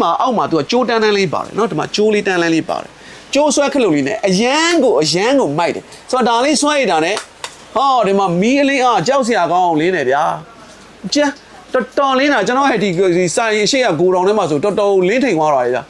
မှာအောက်မှာသူကကြိုးတန်းတန်းလေးပါတယ်နော်ဒီမှာကြိုးလေးတန်းတန်းလေးပါတယ်ကြိုးဆွဲခလုတ်လေးနဲ့အရန်ကိုအရန်ကိုမိုက်တယ်ဆိုတော့ဒါလေးဆွဲရတာနဲ့ဟောဒီမှာမီးအလင်းအားကြောက်စရာကောင်းအောင်လင်းနေဗျာကျန်တော်တော်လင်းတာကျွန်တော်ဟဲ့ဒီဒီစာရင်ရှေ့ကဂိုတောင်ထဲမှာဆိုတော်တော်လင်းထိန်သွားတာလေဗျာ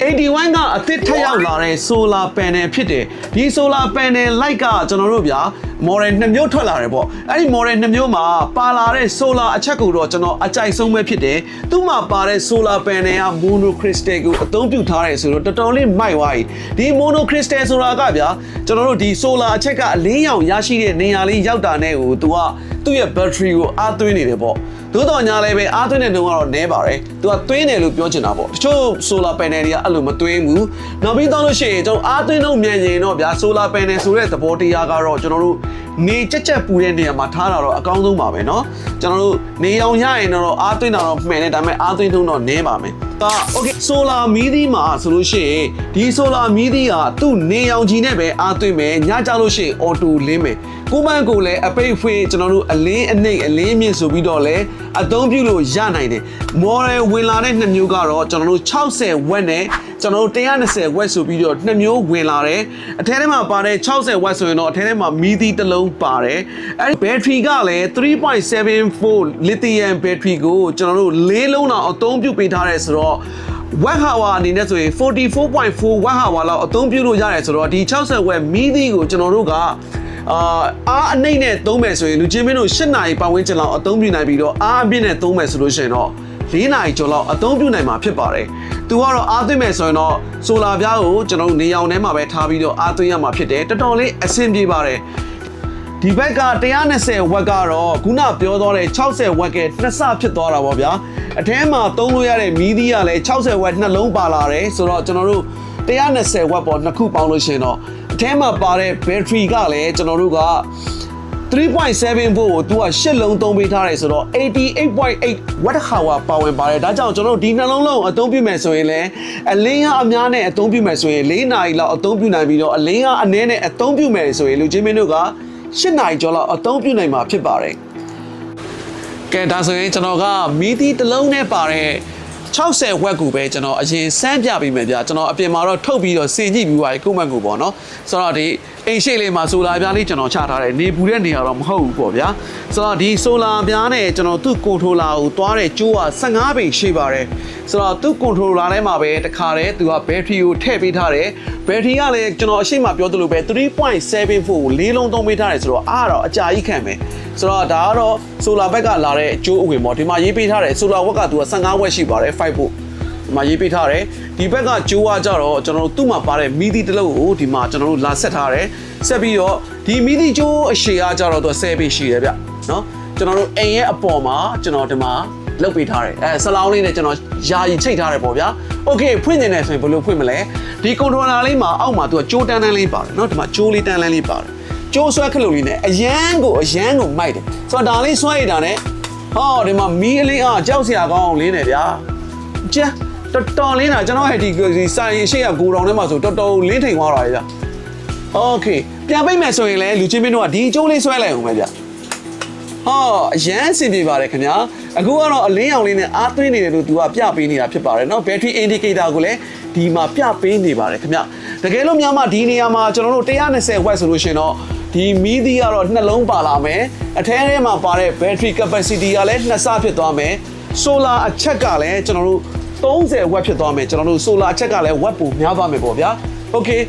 81ကအသစ်ထပ်ရောက်လာတဲ့ solar panel ဖြစ်တယ်ဒီ solar panel light ကကျွန်တော်တို့ဗျာ model နှစ်မျိုးထွက်လာတယ်ပေါ့အဲ့ဒီ model နှစ်မျိုးမှာပါလာတဲ့ solar အချက်ကိုတော့ကျွန်တော်အကြိုက်ဆုံးပဲဖြစ်တယ်သူ့မှာပါတဲ့ solar panel က mono crystal ကိုအသုံးပြုထားတယ်ဆိုတော့တော်တော်လေးမိုက်သွားပြီဒီ mono crystal ဆိုတာကဗျာကျွန်တော်တို့ဒီ solar အချက်ကအလင်းရောင်ရရှိတဲ့နေရာလေးရောက်တာနဲ့ကိုသူကသူ့ရဲ့ battery ကိုအားသွင်းနေတယ်ပေါ့သို့တော်ညာလည်းပဲအားသွင်းတဲ့နှုန်းကတော့နည်းပါတယ်သူကသွင်းတယ်လို့ပြောချင်တာပေါ့တချို့ solar panel တွေကအဲ့လိုမသွင်းဘူးနောက်ပြီးတော့လို့ရှိရင်ကျွန်တော်အားသွင်းတော့မြန်ရင်တော့ဗျာ solar panel ဆိုတဲ့သဘောတရားကတော့ကျွန်တော်တို့နေကြက်ကြက်ပူတဲ့နေရာမှာထားတာတော့အကောင်းဆုံးပါပဲเนาะကျွန်တော်တို့နေအောင်ရရင်တော့အားသွင်းတာတော့မှန်တယ်ဒါပေမဲ့အားသွင်းထုံးတော့နည်းပါမယ် ဒါ okay solar မီးသီးမှာဆိုလို့ရှိရင်ဒီ solar မီးသီးကသူ့နေအောင်ကြီးနဲ့ပဲအားသွင်းမယ်ညကြလို့ရှိရင် auto လင်းမယ်ကိုမန်းကိုလည်းအပိတ်ဖွေးကျွန်တော်တို့အလင်းအနှိမ့်အလင်းမြင့်ဆိုပြီးတော့လဲအသုံးပြုလို့ရနိုင်တယ် model ဝင်လာတဲ့နှစ်မျိုးကတော့ကျွန်တော်တို့60 watt နဲ့ကျွန်တော်တို့120 watt ဆိုပြီးတော့နှစ်မျိုးဝင်လာတယ်အထဲထဲမှာပါတဲ့60 watt ဆိုရင်တော့အထဲထဲမှာမီးသီးတစ်လုံးပါတယ်အဲဒီ battery ကလည်း3.74 lithium battery ကိုကျွန်တော်တို့လေးလုံးတော့အသုံးပြုပေးထားတယ်ဆိုတော့ watt hour အနေနဲ့ဆိုရင်44.4 watt hour လောက်အသုံးပြုလို့ရတယ်ဆိုတော့ဒီ60 watt မီးသီးကိုကျွန်တော်တို့ကအာအားအနှိမ့်နဲ့သုံးမယ်ဆိုရင်လူချင်းမင်းတို့၈နာရီပတ်ဝန်းကျင်လောက်အသုံးပြုနိုင်ပြီးတော့အားအပြည့်နဲ့သုံးမယ်ဆိုလို့ရှိရင်တော့၄နာရီကျော်လောက်အသုံးပြုနိုင်မှာဖြစ်ပါတယ်။သူကတော့အားသွင်းမယ်ဆိုရင်တော့ဆိုလာပြားကိုကျွန်တော်တို့နေရောင်ထဲမှာပဲထားပြီးတော့အားသွင်းရမှာဖြစ်တယ်။တော်တော်လေးအဆင်ပြေပါတယ်။ ဒီဘက်က120ဝက်ကတော့ခုနပြောသွားတဲ့60ဝက်ကနှစ်ဆဖြစ်သွားတာပေါ့ဗျာအထဲမှာသုံးလို့ရတဲ့မီးသီးကလည်း60ဝက်နှလုံးပါလာတယ်ဆိုတော့ကျွန်တော်တို့120ဝက်ပေါ်နှစ်ခုပေါင်းလို့ရှရင်တော့အထဲမှာပါတဲ့ battery ကလည်းကျွန်တော်တို့က3.7 volt ကိုသူကရှစ်လုံးသုံးပေးထားတယ်ဆိုတော့88.8 watt hour ပါဝင်ပါတယ်ဒါကြောင့်ကျွန်တော်တို့ဒီနှလုံးလုံးအသုံးပြုမယ်ဆိုရင်လည်းအလင်းအားအများနဲ့အသုံးပြုမယ်ဆိုရင်၄နာရီလောက်အသုံးပြုနိုင်ပြီးတော့အလင်းအားအနည်းနဲ့အသုံးပြုမယ်ဆိုရင်လူချင်းမင်းတို့က 8နာရီကျော်လောက်အသုံးပြုနိုင်မှာဖြစ်ပါတယ်ကဲဒါဆိုရင်ကျွန်တော်ကမီးသီးတစ်လုံးနဲ့ပါတဲ့60ဝက်ကူပဲကျွန်တော်အရင်စမ်းပြပေးမယ်ဗျာကျွန်တော်အပြင်မှာတော့ထုတ်ပြီးတော့စင်ကြည့်ပြီးပါပြီကုမတ်ကူပေါ့နော်ဆိုတော့ဒီအိမ်ရှိလေးမှာဆိုလာပြားလေးကျွန်တော်ချထားတယ်နေပူတဲ့နေရာတော့မဟုတ်ဘူးပေါ့ဗျာဆိုတော့ဒီဆိုလာပြားနဲ့ကျွန်တော်သူ့ကွန်ထရိုလာကိုသွားတဲ့ကျိုးက15ပေရှိပါတယ်ဆိုတော့သူ့ကွန်ထရိုလာထဲမှာပဲတခါတည်းသူကဘက်ထရီကိုထည့်ပေးထားတယ် ဘက်ထရီကလည်းကျွန်တော်အရှိမပြောသလိုပဲ3.74ကိုလေးလုံးသုံးပေးထားတယ်ဆိုတော့အားတော့အကြာကြီးခံမယ်ဆိုတော့ဒါကတော့ဆိုလာဘက်ကလာတဲ့အကျိုးအဝင်ပေါ့ဒီမှာရေးပေးထားတယ်ဆိုလာဝက်ကသူက15ဝက်ရှိပါတယ်5ဖို့ဒီမှာရေးပေးထားတယ်ဒီဘက်ကကျိုးကကြတော့ကျွန်တော်တို့သူ့မှာပါတဲ့မီဒီတစ်လုံးကိုဒီမှာကျွန်တော်တို့လာဆက်ထားတယ်ဆက်ပြီးတော့ဒီမီဒီကျိုးအရှည်ကကြတော့သူ10ပေရှိတယ်ဗျနော်ကျွန်တော်တို့အိမ်ရဲ့အပေါ်မှာကျွန်တော်ဒီမှာ လုတ်ပေးထားတယ်အဲဆလောင်းလေးနဲ့ကျွန်တော်ယာယီချိတ်ထားတယ်ပေါ့ဗျာโอเคဖွင့်နေတယ်ဆိုရင်ဘယ်လိုဖွင့်မလဲဒီကွန်ထရိုလာလေးမှာအောက်မှာသူကကျိုးတန်းတန်းလေးပါတယ်နော်ဒီမှာကျိုးလေးတန်းတန်းလေးပါတယ်ကျိုးဆွဲခလုတ်လေးနဲ့အရန်ကိုအရန်ကိုမိုက်တယ်ဆိုတော့ဒါလေးဆွဲရတာနဲ့ဟောဒီမှာမီးအလေးအားကြောက်စရာကောင်းအောင်လေးနေဗျာကျန် တော်တော်လင်းတာကျွန်တော်ဟဲ့ဒီဒီဆိုင်အရှိရကိုတောင်ထဲမှာဆိုတော်တော်လင်းထိန်သွားတာလေဗျโอเคပြန်ပိတ်မယ်ဆိုရင်လည်းလူချင်းမင်းတို့ကဒီအကျိုးလေးဆွဲလိုက်အောင်ပဲဗျ ဟောအရန်စင်ပြေပါတယ်ခင်ဗျာအခုကတော့အလင်းရောင်လေးနဲ့အားသွင်းနေတယ်လို့သူကပြပေးနေတာဖြစ်ပါတယ်เนาะ battery indicator ကိုလည်းဒီမှာပြပေးနေပါတယ်ခင်ဗျတကယ်လို့များမှဒီနေရာမှာကျွန်တော်တို့120 watt ဆိုလို့ရှိရင်တော့ဒီမီးသီးကတော့နှလုံးပါလာမယ်အထဲထဲမှာပါတဲ့ battery capacity ကလည်းနှစ်ဆဖြစ်သွားမယ် solar အချက်ကလည်းကျွန်တော်တို့30 watt ဖြစ်သွားမယ်ကျွန်တော်တို့ solar အချက်ကလည်း watt ပိုများသွားမယ်ပေါ့ဗျာ okay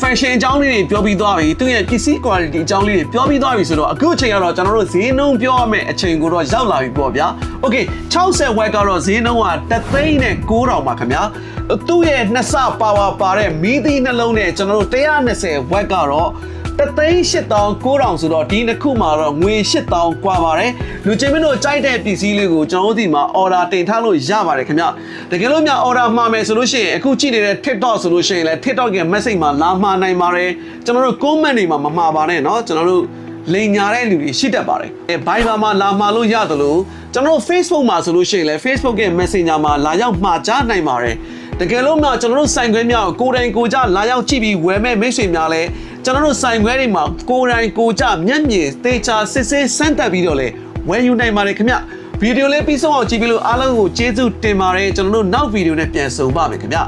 fashion အကြောင်းလေးတွေပြောပြီးသွားပြီသူရဲ့ပစ္စည်း quality အကြောင်းလေးတွေပြောပြီးသွားပြီဆိုတော့အခုအချိန်ကတော့ကျွန်တော်တို့ဈေးနှုန်းပြောရမယ့်အချိန်ကိုတော့ရောက်လာပြီပေါ့ဗျာ okay 60 watt ကတော့ဈေးနှုန်းက3သိန်းနဲ့9000ပါခင်ဗျာသူ့ရဲ့နှစ်ဆ power ပါတဲ့မီးသီးနှလုံးနဲ့ကျွန်တော်တို့120 watt ကတော့ တသိန်း8900ဆိုတော့ဒီနှစ်ခုမှာတော့ငွေ8000กว่าပါတယ်လူချင်းမင်းတို့ကြိုက်တဲ့ပစ္စည်းလေးကိုကျွန်တော်တို့ဒီမှာ order တင်ထားလို့ရပါတယ်ခင်ဗျတကယ်လို့များ order မှာမယ်ဆိုလို့ရှိရင်အခုကြည့်နေတဲ့ TikTok ဆိုလို့ရှိရင်လည်း TikTok ရဲ့ message မှာလာမှာနိုင်ပါတယ်ကျွန်တော်တို့ comment တွေမှာမမှာပါနဲ့เนาะကျွန်တော်တို့လိန်ညာတဲ့လူတွေရှိတတ်ပါတယ်အဲ Viber မှာလာမှာလို့ရသလိုကျွန်တော်တို့ Facebook မှာဆိုလို့ရှိရင်လည်း Facebook ရဲ့ Messenger မှာလာရောက်မှာကြားနိုင်ပါတယ် တကယ်လို့မှကျွန်တော်တို့ဆိုင်ခွဲများကိုကိုယ်တိုင်ကိုယ်ကြလာရောက်ကြည့်ပြီးဝယ်မဲ့မိတ်ဆွေများလဲ ကျွန်တော်တို့ဆိုင်ခွဲတွေမှာကိုယ်တိုင်ကိုယ်ကြမျက်မြင်သေချာစစ်စစ်စမ်းသပ်ပြီးတော့လဲဝယ်ယူနိုင်ပါတယ်ခင်ဗျဗီဒီယိုလေးပြီးဆုံးအောင်ကြည့်ပြီးလို့အားလုံးကိုကျေးဇူးတင်ပါတယ်ကျွန်တော်တို့နောက်ဗီဒီယိုနဲ့ပြန်ဆုံပါမယ်ခင်ဗျ